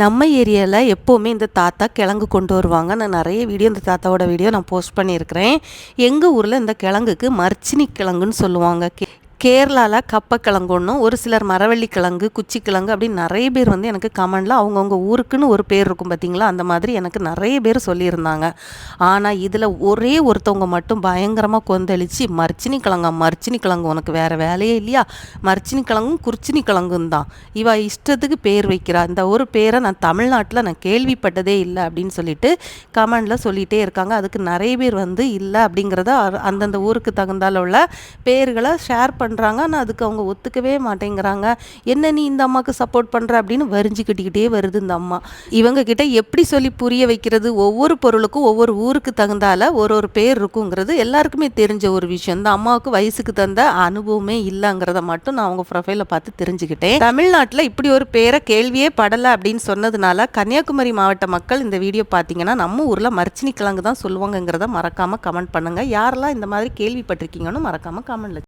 நம்ம ஏரியாவில் எப்போவுமே இந்த தாத்தா கிழங்கு கொண்டு வருவாங்க. நான் நிறைய வீடியோ இந்த தாத்தாவோட வீடியோ நான் போஸ்ட் பண்ணியிருக்கிறேன். எங்கள் ஊரில் இந்த கிழங்குக்கு மர்ச்சினி கிழங்குன்னு சொல்லுவாங்க. கே கேரளாவில் கப்பக்கிழங்கு ஒன்றும் ஒரு சிலர் மரவள்ளி கிழங்கு குச்சி கிழங்கு அப்படின்னு நிறைய பேர் வந்து எனக்கு கமெண்டில் அவங்கவுங்க ஊருக்குன்னு ஒரு பேர் இருக்கும் பார்த்தீங்களா அந்த மாதிரி எனக்கு நிறைய பேர் சொல்லியிருந்தாங்க. ஆனால் இதில் ஒரே ஒருத்தவங்க மட்டும் பயங்கரமாக கொந்தளிச்சு மர்ச்சினி கிழங்கா மர்ச்சினி கிழங்கு உனக்கு வேறு வேலையே இல்லையா? மர்ச்சினி கிழங்கும் குர்ச்சினி கிழங்கும் தான் இவ இஷ்டத்துக்கு பேர் வைக்கிறா. இந்த ஒரு பேரை நான் தமிழ்நாட்டில் நான் கேள்விப்பட்டதே இல்லை அப்படின்னு சொல்லிட்டு கமெண்டில் சொல்லிகிட்டே இருக்காங்க. அதுக்கு நிறைய பேர் வந்து இல்லை அப்படிங்கிறத அ- அந்தந்த ஊருக்கு தகுந்தால உள்ள பேர்களை ஷேர் பண்ண பண்ணுறாங்க ஆனால் அதுக்கு அவங்க ஒத்துக்கவே மாட்டேங்கிறாங்க. என்ன நீ இந்த அம்மாவுக்கு சப்போர்ட் பண்ணுற அப்படின்னு வரிஞ்சுக்கிட்டிக்கிட்டே வருது இந்த அம்மா. இவங்க கிட்ட எப்படி சொல்லி புரிய வைக்கிறது? ஒவ்வொரு பொருளுக்கும் ஒவ்வொரு ஊருக்கு தகுந்தால ஒரு ஒரு பேர் இருக்குங்கிறது எல்லாருக்குமே தெரிஞ்ச ஒரு விஷயம். இந்த அம்மாவுக்கு வயசுக்கு தந்த அனுபவமே இல்லைங்கிறத மட்டும் நான் அவங்க ப்ரொஃபைலை பார்த்து தெரிஞ்சுக்கிட்டேன். தமிழ்நாட்டில் இப்படி ஒரு பேரை கேள்வியே படலை அப்படின்னு சொன்னதுனால கன்னியாகுமரி மாவட்ட மக்கள் இந்த வீடியோ பார்த்தீங்கன்னா நம்ம ஊரில் மர்ச்சினி கிழங்கு தான் சொல்லுவாங்கங்கிறத மறக்காமல் கமெண்ட் பண்ணுங்கள் யாரெல்லாம் இந்த மாதிரி கேள்விப்பட்டிருக்கீங்கன்னு மறக்காமல் கமெண்ட்ல